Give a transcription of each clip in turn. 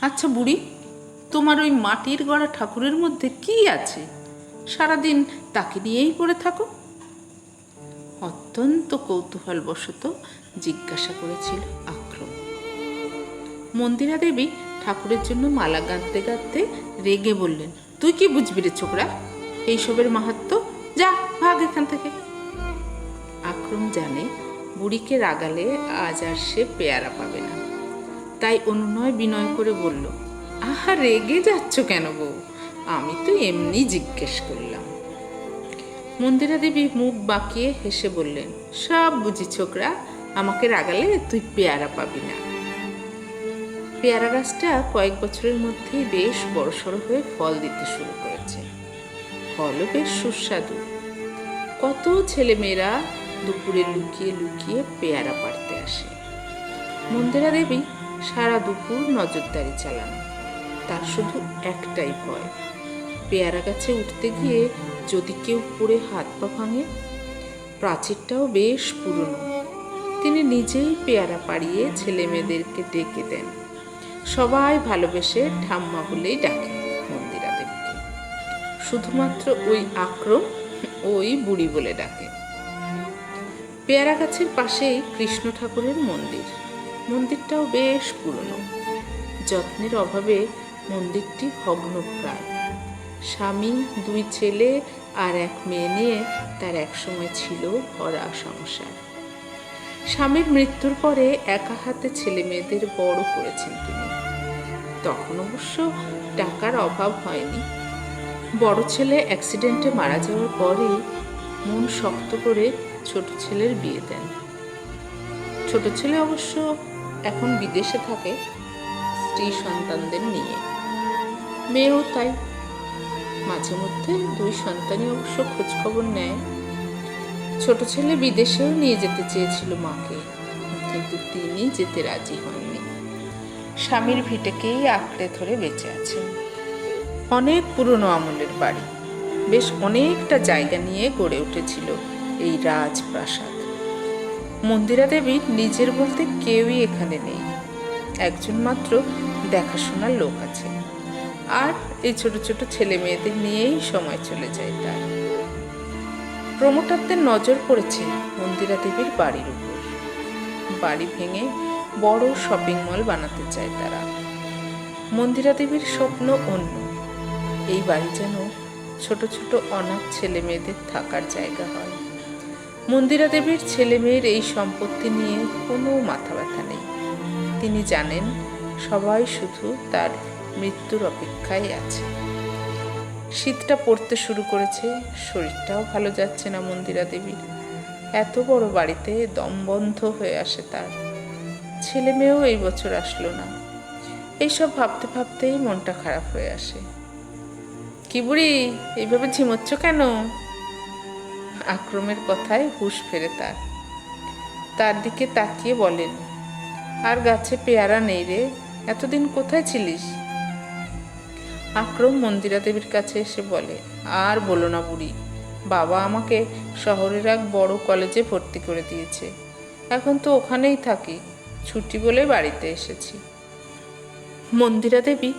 আচ্ছা বুড়ি, তোমার ওই মাটির গড়া ঠাকুরের মধ্যে কি আছে? সারাদিন তাকে নিয়েই পড়ে থাকো। অত্যন্ত কৌতূহলবশত জিজ্ঞাসা করেছিল আক্রম। মন্দিরা দেবী ঠাকুরের জন্য মালা গাঁথতে গাঁথতে রেগে বললেন, তুই কি বুঝবি রে ছোকরা? এইসবের মাহাত্ম? যা, ভাগ এখান থেকে। আক্রম জানে বুড়িকে রাগালে আজ আর সে পেয়ারা পাবে না। তাই অনুনয় বিনয় করে বলল, আহা, রেগে যাচ্ছ কেন বউ আমি তো এমনি জিজ্ঞেস করলাম। মন্দিরা দেবী মুখ বাঁকিয়ে হেসে বললেন, সব বুঝি ছোকরা, আমাকে রাগালে তুই পেয়ারা পাবি না। পেয়ারা গাছটা কয়েক বছরের মধ্যেই বেশ বড়সড় হয়ে ফল দিতে শুরু করেছে। ফলও বেশ সুস্বাদু। কত ছেলেমেয়েরা দুপুরে লুকিয়ে লুকিয়ে পেয়ারা পাড়তে আসে। মন্দিরা দেবী সারা দুপুর নজরদারি চালান। তার শুধু একটাই ভয়, পেয়ারা গাছে উঠতে গিয়ে যদি কেউ পড়ে হাত পা ভাঙে, প্রাচীরটাও বেশ পুরনো। তিনি নিজেই পেয়ারা পাড়িয়ে ছেলে মেয়েদেরকে ডেকে দেন। সবাই ভালোবেসে ঠাম্মা বলেই ডাকে মন্দিরা দেবীকে শুধুমাত্র ওই আক্রম, ওই বুড়ি বলে ডাকে। পেয়ারা গাছের পাশেই কৃষ্ণ ঠাকুরের মন্দির। মন্দিরটাও বেশ পুরনো। যত্নের অভাবে মন্দিরটি ভগ্নপ্রায়। স্বামী, দুই ছেলে আর এক মেয়ে নিয়ে তার একসময় ছিল ভরা সংসার। স্বামীর মৃত্যুর পরে একা হাতে ছেলে মেয়েদের বড় করেছেন তিনি। তখন অবশ্য টাকার অভাব হয়নি। বড় ছেলে অ্যাক্সিডেন্টে মারা যাওয়ার পরে মন শক্ত করে ছোট ছেলের বিয়ে দেন। ছোট ছেলে অবশ্য এখন বিদেশে থাকে স্ত্রী সন্তানদের নিয়ে। মেয়েও তাই। মাঝে মধ্যে দুই সন্তানই অবশ্য খোঁজখবর নেয়। ছোট ছেলে বিদেশেও নিয়ে যেতে চেয়েছিল মাকে, কিন্তু তিনি যেতে রাজি হননি। স্বামীর ভিটেকেই আঁকড়ে ধরে বেঁচে আছেন অনেক পুরনো আমলের বাড়ি। বেশ অনেকটা জায়গা নিয়ে গড়ে উঠেছিল এই রাজপ্রাসাদ। মন্দিরা দেবীর নিজের বলতে কেউই এখানে নেই। একজন মাত্র দেখাশোনার লোক আছে। আর এই ছোট ছোট ছেলে মেয়েদের নিয়েই সময় চলে যায় তার। প্রমোটারদের নজর পড়েছে মন্দিরা দেবীর বাড়ির উপর। বাড়ি ভেঙে বড় শপিং মল বানাতে চায় তারা। মন্দিরা দেবীর স্বপ্ন অন্য। এই বাড়ি যেন ছোট ছোট অনাথ ছেলে মেয়েদের থাকার জায়গা হয়। মন্দিরা দেবীর ছেলে মেয়ের এই সম্পত্তি নিয়ে কোনো মাথা ব্যথা নেই। তিনি জানেন সবাই শুধু তার মৃত্যুর অপেক্ষায় আছে। শীতটা পড়তে শুরু করেছে, শরীরটাও ভালো যাচ্ছে না মন্দিরা দেবীর এত বড় বাড়িতে দম বন্ধ হয়ে আসে তার। ছেলে মেয়েও এই বছর আসলো না। এইসব ভাবতে ভাবতেই মনটা খারাপ হয়ে আসে। কি বুড়ি এইভাবে ঝিমোচ্ছ কেন? আক্রমের কথায় হুঁশ ফেরে তার। তার দিকে তাকিয়ে বলেন, আর গাছে পেয়ারা নেই রে, এতদিন কোথায় ছিলিস? আক্রম মন্দিরা দেবীর কাছে এসে বলে, আর বলো না বুড়ি, বাবা আমাকে শহরের এক বড় কলেজে ভর্তি করে দিয়েছে। এখন তো ওখানেই থাকি, ছুটি বলে বাড়িতে এসেছি। মন্দিরা দেবী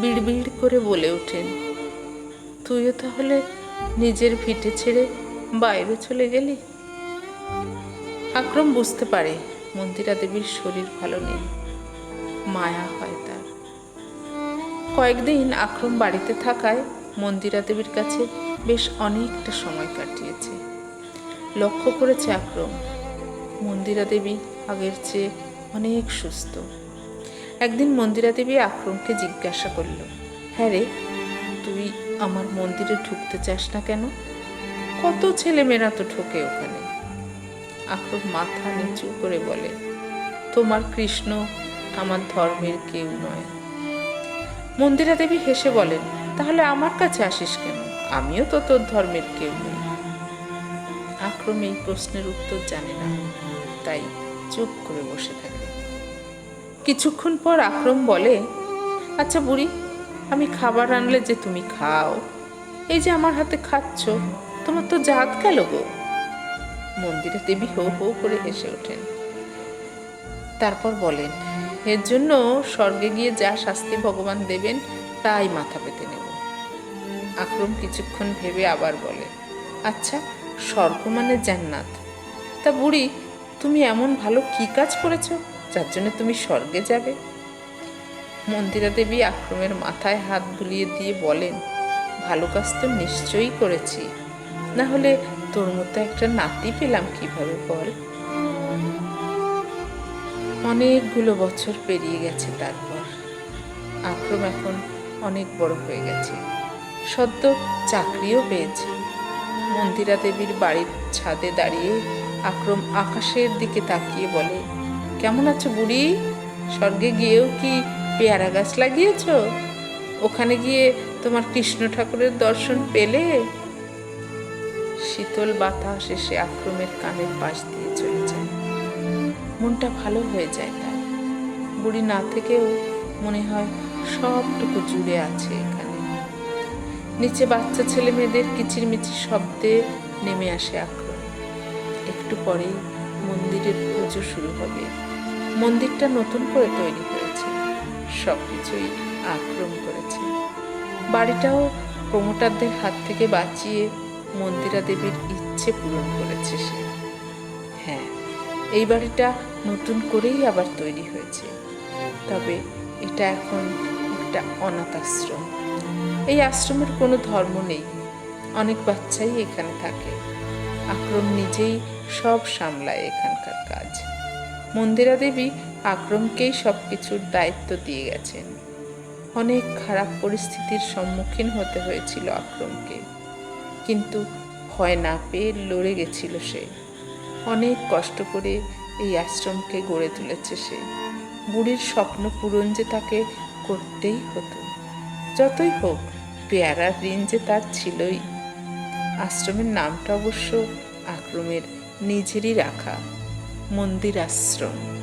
বিড়বিড় করে বলে ওঠেন, তুইও তাহলে নিজের ভিটে ছেড়ে বাইরে চলে গেলি? আক্রম বুঝতে পারে মন্দিরা দেবীর শরীর ভালো নেই। মায়া হয় তার। কয়েকদিন আক্রম বাড়িতে থাকায় মন্দিরা দেবীর কাছে বেশ অনেকটা সময় কাটিয়েছে। লক্ষ্য করেছে আক্রম, মন্দিরা দেবী আগের চেয়ে অনেক সুস্থ। একদিন মন্দিরা দেবী আক্রমকে জিজ্ঞাসা করল হ্যাঁ রে, তুই আমার মন্দিরে ঢুকতে চাস না কেন? কত ছেলেমেয়েরা তো ঠোকে ওখানে। আক্রম মাথা নিচু করে বলে, তোমার কৃষ্ণ আমার ধর্মের কেউ নয়। মন্দিরা দেবী হেসে বলেন, তাহলে আমার কাছে আসিস কেন? আমিও তো তোর ধর্মের কেউ নই। আক্রম এই প্রশ্নের উত্তর জানে না, তাই চুপ করে বসে থাকে। কিছুক্ষণ পর আক্রম বলে আচ্ছা বুড়ি, আমি খাবার আনলে যে তুমি খাও, এই যে আমার হাতে খাচ্ছ তোমার তো জাত গেল গো। মন্দিরে দেবী হো হো করে হেসে ওঠেন। তারপর বলেন, এর জন্য স্বর্গে গিয়ে যা শাস্তি ভগবান দেবেন, তাই মাথা পেতে নেব। আক্রম কিছুক্ষণ ভেবে আবার বলে আচ্ছা স্বর্গ মানে জান্নাত। তা বুড়ি, তুমি এমন ভালো কি কাজ করেছ, যার জন্য তুমি স্বর্গে যাবে? মন্দিরা দেবী আক্রমের মাথায় হাত বুলিয়ে দিয়ে বলেন, ভালো কাজ তো নিশ্চয়ই করেছি। না হলে তোর মতো একটা নাতি পেলাম কীভাবে বল? অনেকগুলো বছর পেরিয়ে গেছে তারপর। আক্রম এখন অনেক বড় হয়ে গেছে। সদ্য চাকরিও পেয়েছে। মন্দিরা দেবীর বাড়ির ছাদে দাঁড়িয়ে আক্রম আকাশের দিকে তাকিয়ে বলে, কেমন আছো বুড়ি? স্বর্গে গিয়েও কি পেয়ারা গাছ লাগিয়েছ? ওখানে গিয়ে তোমার কৃষ্ণ ঠাকুরের দর্শন পেলে? শীতল বাতাস এসে আক্রমের কানের পাশ দিয়ে চলে যায়। মনটা ভালো হয়ে যায় তার। বুড়ি না থেকেও মনে হয় সবটুকু জুড়ে আছে এখানে। নিচে বাচ্চা ছেলে মেয়েদের কিচিরমিচির শব্দে নেমে আসে আক্রম একটু পরেই মন্দিরের পুজো শুরু হবে। মন্দিরটা নতুন করে তৈরি হয়েছে। সব কিছুই আক্রম করেছে। বাড়িটাও প্রমোটারদের হাত থেকে বাঁচিয়ে মন্দিরা দেবীর ইচ্ছে পূরণ করেছে সে। হ্যাঁ এই বাড়িটা নতুন করেই আবার তৈরি হয়েছে। তবে এটা এখন একটা অনাথ আশ্রম। এই আশ্রমের কোনো ধর্ম নেই। অনেক বাচ্চাই এখানে থাকে। আক্রম নিজেই সব সামলায় এখানকার কাজ। মন্দিরা দেবী আক্রমকেই সব কিছুর দায়িত্ব দিয়ে গেছেন। অনেক খারাপ পরিস্থিতির সম্মুখীন হতে হয়েছিল আক্রমকে। কিন্তু ভয় না পেয়ে লড়ে গেছিল সে। অনেক কষ্ট করে এই আশ্রমকে গড়ে তুলেছে সে। বুড়ির স্বপ্ন পূরণ যে তাকে করতেই হতো। যতই হোক, পেয়ারার ঋণ যে তার ছিলই। আশ্রমের নামটা অবশ্য আক্রমের নিজেরই রাখা মন্দির আশ্রম